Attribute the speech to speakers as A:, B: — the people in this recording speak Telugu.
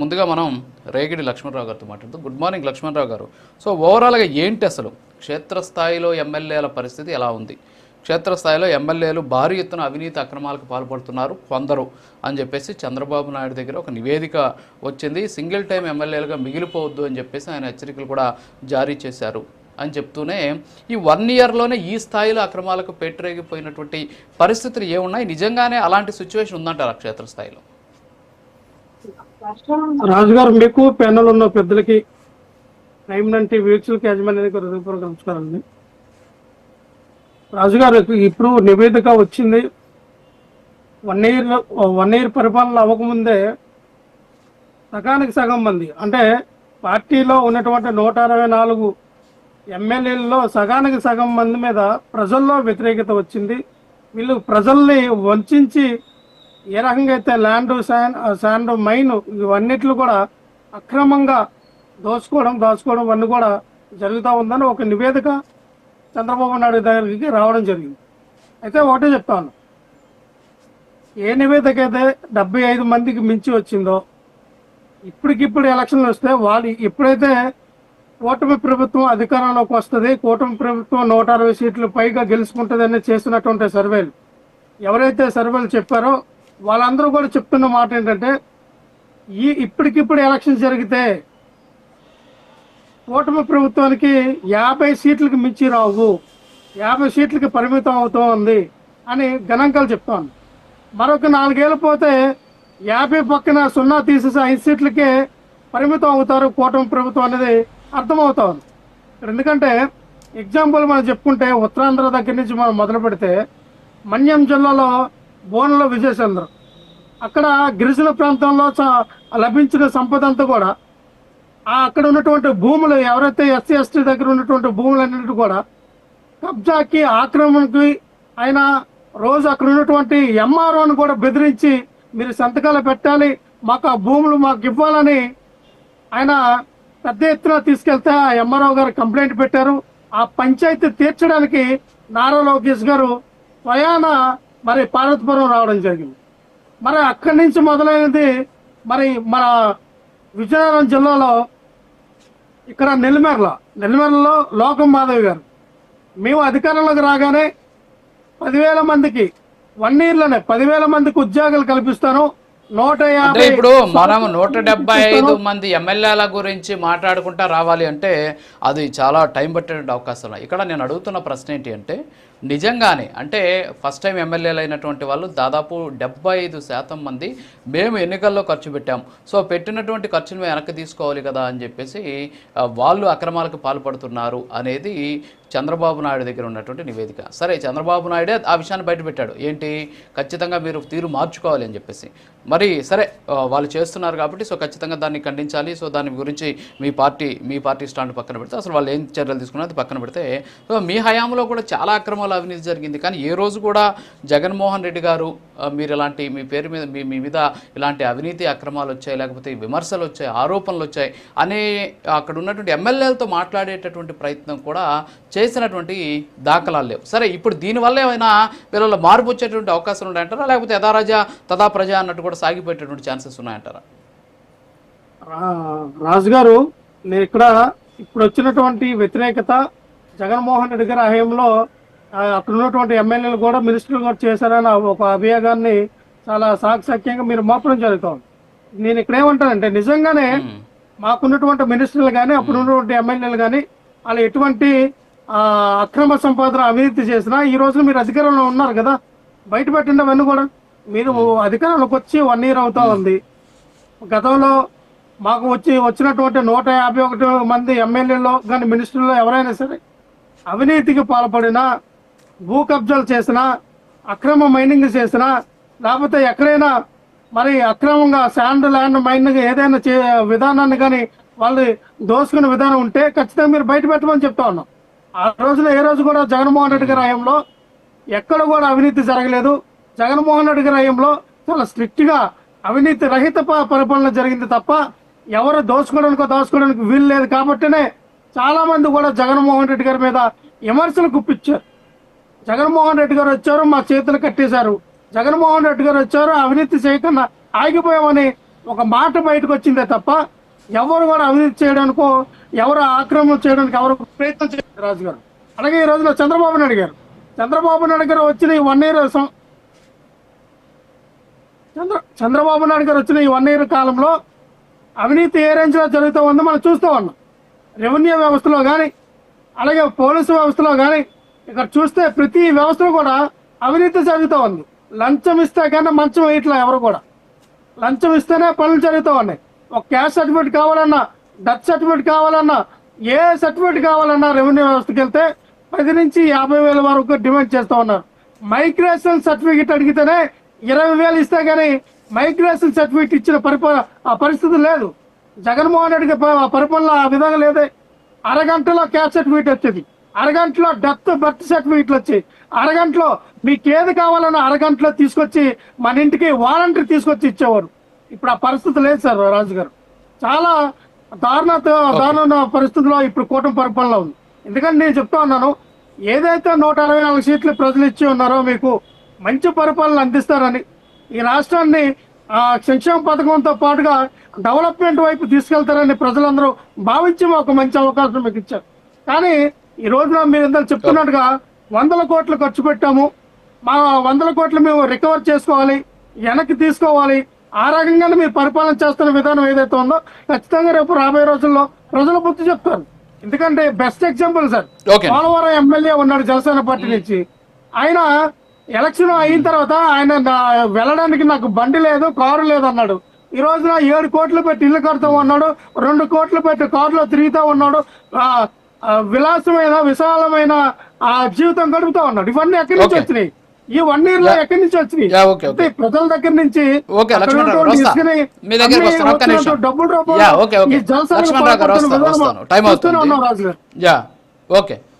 A: ముందుగా మనం రేగిడి లక్ష్మణరావు గారితో మాట్లాడుతూ గుడ్ మార్నింగ్ లక్ష్మణరావు గారు. సో ఓవరాల్గా ఏంటి అసలు? క్షేత్రస్థాయిలో ఎమ్మెల్యేల పరిస్థితి ఎలా ఉంది? క్షేత్రస్థాయిలో ఎమ్మెల్యేలు భారీ ఎత్తున అవినీతి అక్రమాలకు పాల్పడుతున్నారు కొందరు అని చెప్పేసి చంద్రబాబు నాయుడు దగ్గర ఒక నివేదిక వచ్చింది. సింగిల్ టైం ఎమ్మెల్యేలుగా మిగిలిపోవద్దు అని చెప్పేసి ఆయన హెచ్చరికలు కూడా జారీ చేశారు అని చెప్తూనే ఈ వన్ ఇయర్లోనే ఈ స్థాయిలో అక్రమాలకు పెట్టరేగిపోయినటువంటి పరిస్థితులు ఏమున్నాయి? నిజంగానే అలాంటి సిచ్యువేషన్ ఉందంటారా క్షేత్రస్థాయిలో?
B: రాజుగారు మీకు పెన్నులు ఉన్న పెద్దలకి టైం నుండి వీక్షలకు యాజమాన్యానికి హృదయపూర్వక నమస్కారాలండి రాజుగారు ఇప్పుడు నివేదిక వచ్చింది. వన్ ఇయర్ వన్ ఇయర్ పరిపాలన అవ్వకముందే సగానికి సగం మంది అంటే పార్టీలో ఉన్నటువంటి నూట అరవై నాలుగు ఎమ్మెల్యేలలో సగానికి సగం మంది మీద ప్రజల్లో వ్యతిరేకత వచ్చింది. వీళ్ళు ప్రజల్ని వంచి ఏ రకంగా అయితే ల్యాండ్ శాండ్ శాండ్ మైన్ ఇవన్నిట్లు కూడా అక్రమంగా దోచుకోవడం దాచుకోవడం ఇవన్నీ కూడా జరుగుతూ ఉందని ఒక నివేదిక చంద్రబాబు నాయుడు దగ్గరికి రావడం జరిగింది. అయితే ఒకటే చెప్తాను. ఏ నివేదిక అయితే డెబ్బై ఐదు మందికి మించి వచ్చిందో ఇప్పటికిప్పుడు ఎలక్షన్లు వస్తే వాళ్ళు ఎప్పుడైతే కూటమి ప్రభుత్వం అధికారంలోకి వస్తుంది కూటమి ప్రభుత్వం నూట అరవై సీట్లు పైగా గెలుచుకుంటుందని చేసినటువంటి సర్వేలు ఎవరైతే సర్వేలు చెప్పారో వాళ్ళందరూ కూడా చెప్తున్న మాట ఏంటంటే ఈ ఇప్పటికిప్పుడు ఎలక్షన్ జరిగితే కూటమి ప్రభుత్వానికి యాభై సీట్లకు మించి రావు యాభై సీట్లకి పరిమితం అవుతూ ఉంది అని గణాంకాలు చెప్తాను మరొక నాలుగేళ్ళు పోతే యాభై పక్కన సున్నా తీసేసి ఐదు సీట్లకే పరిమితం అవుతారు కూటమి ప్రభుత్వం అనేది అర్థమవుతా ఉంది. ఎందుకంటే ఎగ్జాంపుల్ మనం చెప్పుకుంటే ఉత్తరాంధ్ర దగ్గర నుంచి మనం మొదలు పెడితే మన్యం జిల్లాలో బోనలో విజయచంద్ర. అక్కడ గిరిజన ప్రాంతంలో లభించిన సంపద అంతా కూడా అక్కడ ఉన్నటువంటి భూములు ఎవరైతే ఎస్సీ ఎస్టీ దగ్గర ఉన్నటువంటి భూములు భూములన్నింటి కూడా కబ్జాకి ఆక్రమణకి ఆయన రోజు అక్కడ ఉన్నటువంటి ఎంఆర్ఓని కూడా బెదిరించి మీరు సంతకాలు పెట్టాలి మాకు ఆ భూములు మాకు ఇవ్వాలని ఆయన పెద్ద ఎత్తున తీసుకెళ్తే ఆ ఎంఆర్ఓ గారు కంప్లైంట్ పెట్టారు. ఆ పంచాయతీ తీర్చడానికి నారా లోకేష్ గారు స్వయాన మరి పార్వతీపురం రావడం జరిగింది. మరి అక్కడి నుంచి మొదలైనది మరి మన విజయనగరం జిల్లాలో ఇక్కడ నెల్లిమెరలో నెల్లిమెరలో లోకం మాధవి గారు. మేము అధికారంలోకి రాగానే పదివేల మందికి వన్ ఇయర్లోనే పదివేల మందికి ఉద్యోగాలు కల్పిస్తాను. నూట యాభై
A: ఇప్పుడు మనం నూట డెబ్బై ఐదు మంది ఎమ్మెల్యేల గురించి మాట్లాడుకుంటా రావాలి అంటే అది చాలా టైం పట్టే అవకాశం. ఇక్కడ నేను అడుగుతున్న ప్రశ్న ఏంటి అంటే నిజంగానే అంటే ఫస్ట్ టైం ఎమ్మెల్యేలు అయినటువంటి వాళ్ళు దాదాపు డెబ్బై ఐదు శాతం మంది మేము ఎన్నికల్లో ఖర్చు పెట్టాము సో పెట్టినటువంటి ఖర్చును వెనక్కి తీసుకోవాలి కదా అని చెప్పేసి వాళ్ళు అక్రమాలకు పాల్పడుతున్నారు అనేది చంద్రబాబు నాయుడు దగ్గర ఉన్నటువంటి నివేదిక. సరే చంద్రబాబు నాయుడే ఆ విషయాన్ని బయటపెట్టాడు ఏంటి? ఖచ్చితంగా మీరు తీరు మార్చుకోవాలి అని చెప్పేసి. మరి సరే వాళ్ళు చేస్తున్నారు కాబట్టి సో ఖచ్చితంగా దాన్ని ఖండించాలి. సో దాని గురించి మీ పార్టీ మీ పార్టీ స్టాండ్ పక్కన పెడితే అసలు వాళ్ళు ఏం చర్యలు తీసుకున్నది పక్కన పెడితే సో మీ హయాంలో కూడా చాలా అక్రమాలు అవినీతి జరిగింది. కానీ ఏ రోజు కూడా జగన్మోహన్ రెడ్డి గారు మీరు ఇలాంటి మీ పేరు మీద మీ మీ మీద ఇలాంటి అవినీతి అక్రమాలు వచ్చాయి లేకపోతే విమర్శలు వచ్చాయి ఆరోపణలు వచ్చాయి అనే అక్కడ ఉన్నటువంటి ఎమ్మెల్యేలతో మాట్లాడేటటువంటి ప్రయత్నం కూడా చేసినటువంటి దాఖలాలు లేవు. సరే ఇప్పుడు దీనివల్ల ఏమైనా వీళ్ళలో మార్పు వచ్చేటువంటి అవకాశాలు ఉన్నాయంటారా? లేకపోతే యథారాజా తదా ప్రజ అన్నట్టు కూడా సాగిపోయేటటువంటి ఛాన్సెస్ ఉన్నాయంటారా?
B: రా- రాజుగారు నేను ఇక్కడ ఇప్పుడు వచ్చినటువంటి వ్యతిరేకత జగన్మోహన్ రెడ్డి గారి హయాంలో అక్కడ ఉన్నటువంటి ఎమ్మెల్యేలు కూడా మినిస్టర్లు కూడా చేశారని ఒక అభియోగాన్ని చాలా సాక్షాత్యంగా మీరు మోపడం జరుగుతాం నేను ఇక్కడ ఏమంటానంటే నిజంగానే. మాకున్నటువంటి మినిస్టర్లు కానీ అప్పుడు ఉన్నటువంటి ఎమ్మెల్యేలు కానీ వాళ్ళు ఎటువంటి అక్రమ సంపాదన అవినీతి చేసినా ఈ రోజు మీరు అధికారంలో ఉన్నారు కదా బయట పెట్టండి అవన్నీ కూడా. మీరు అధికారంలోకి వచ్చి వన్ ఇయర్ అవుతా ఉంది. గతంలో మాకు వచ్చి వచ్చినటువంటి నూట యాభై ఒకటి మంది ఎమ్మెల్యేలో కానీ మినిస్టర్లు ఎవరైనా సరే అవినీతికి పాల్పడినా భూ కబ్జాలు చేసినా అక్రమ మైనింగ్ చేసినా లేకపోతే ఎక్కడైనా మరి అక్రమంగా శాండ్ ల్యాండ్ మైనింగ్ ఏదైనా చే విధానాన్ని కానీ వాళ్ళు దోసుకునే విధానం ఉంటే ఖచ్చితంగా మీరు బయట పెట్టమని చెప్తా ఉన్నాం. ఆ రోజున ఏ రోజు కూడా జగన్మోహన్ రెడ్డి గారి హయాంలో ఎక్కడ కూడా అవినీతి జరగలేదు. జగన్మోహన్ రెడ్డి గారి హయాంలో చాలా స్ట్రిక్ట్గా అవినీతి రహిత పరిపాలన జరిగింది తప్ప ఎవరు దోచుకోవడానికి దోచుకోవడానికి వీలు లేదు కాబట్టినే చాలామంది కూడా జగన్మోహన్ రెడ్డి గారి మీద విమర్శలు గుప్పించారు. జగన్మోహన్ రెడ్డి గారు వచ్చారు మా చేతులు కట్టేశారు. జగన్మోహన్ రెడ్డి గారు వచ్చారు అవినీతి చేయకుండా ఆగిపోయామని ఒక మాట బయటకు వచ్చిందే తప్ప ఎవరు కూడా అవినీతి చేయడానికో ఎవరు ఆక్రమణ చేయడానికి ఎవరు ప్రయత్నం చేయలేదు రాజు గారు అలాగే ఈ రోజున చంద్రబాబు నాయుడు గారు. చంద్రబాబు నాయుడు గారు వచ్చిన ఈ వన్ ఇయర్ చంద్ర చంద్రబాబు నాయుడు గారు వచ్చిన ఈ వన్ ఇయర్ కాలంలో అవినీతి ఏ రేంజ్లో జరుగుతూ ఉందో మనం చూస్తూ ఉన్నాం. రెవెన్యూ వ్యవస్థలో కానీ అలాగే పోలీసు వ్యవస్థలో కానీ ఇక్కడ చూస్తే ప్రతి వ్యవస్థ కూడా అవినీతి జరుగుతూ ఉంది. లంచం ఇస్తే కానీ మంచం వేయట్లే ఎవరు కూడా. లంచం ఇస్తేనే పనులు జరుగుతూ ఉన్నాయి. ఒక క్యాష్ సర్టిఫికేట్ కావాలన్నా డెత్ సర్టిఫికేట్ కావాలన్నా ఏ సర్టిఫికేట్ కావాలన్నా రెవెన్యూ వ్యవస్థకి వెళ్తే పది నుంచి యాభై వేల వరకు డిమాండ్ చేస్తూ ఉన్నారు. మైగ్రేషన్ సర్టిఫికేట్ అడిగితేనే ఇరవై వేలు ఇస్తే కానీ మైగ్రేషన్ సర్టిఫికేట్ ఇచ్చిన పరిప ఆ పరిస్థితి లేదు. జగన్మోహన్ రెడ్డికి ఆ పరిపాలన ఆ విధంగా లేదే. అరగంటలో క్యాష్ సర్టిఫికేట్ వచ్చేది. అరగంటలో డెత్ బర్త్ సర్టిఫికేట్లు వచ్చాయి అరగంటలో మీకు ఏది కావాలన్నా అరగంటలో తీసుకొచ్చి మన ఇంటికి వాలంటీర్ తీసుకొచ్చి ఇచ్చేవారు. ఇప్పుడు ఆ పరిస్థితి లేదు సార్ రాజు గారు చాలా దారుణ దారుణ పరిస్థితిలో ఇప్పుడు కూటమి పరిపాలన ఉంది. ఎందుకంటే నేను చెప్తా ఉన్నాను ఏదైతే నూట అరవై నాలుగు సీట్లు ప్రజలు ఇచ్చి ఉన్నారో మీకు మంచి పరిపాలన అందిస్తారని ఈ రాష్ట్రాన్ని ఆ, సంక్షేమ పథకంతో పాటుగా డెవలప్మెంట్ వైపు తీసుకెళ్తారని ప్రజలందరూ భావించి ఒక మంచి అవకాశం మీకు ఇచ్చారు. కానీ ఈ రోజున మీరు ఇందాక చెప్తున్నట్టుగా వందల కోట్లు ఖర్చు పెట్టాము. మా వందల కోట్లు మేము రికవర్ చేసుకోవాలి వెనక్కి తీసుకోవాలి. ఆ రకంగానే మీరు పరిపాలన చేస్తున్న విధానం ఏదైతే ఉందో ఖచ్చితంగా రేపు రాబోయే రోజుల్లో ప్రజలు బుద్ధి చెప్తారు. ఎందుకంటే best example sir Polavaram MLA ఉన్నాడు జనసేన పార్టీ నుంచి. ఆయన ఎలక్షన్ అయిన తర్వాత ఆయన వెళ్ళడానికి నాకు బండి లేదు కారు లేదు అన్నాడు. ఈ రోజున ఏడు కోట్లు పెట్టి ఇల్లు కడతా ఉన్నాడు రెండు కోట్లు పెట్టి కారులో తిరుగుతా ఉన్నాడు. విలాసమైన విశాలమైన ఆ జీవితం గడుపుతా ఉన్నాడు. ఇవన్నీ ఎక్కడి నుంచి. వచ్చినాయి? ఈ వన్ ఇయర్లో ఎక్కడి నుంచి వచ్చినాయి? ప్రజల దగ్గర నుంచి. డబ్బులు
A: ఓకే.
B: ఈ
A: ఓకే.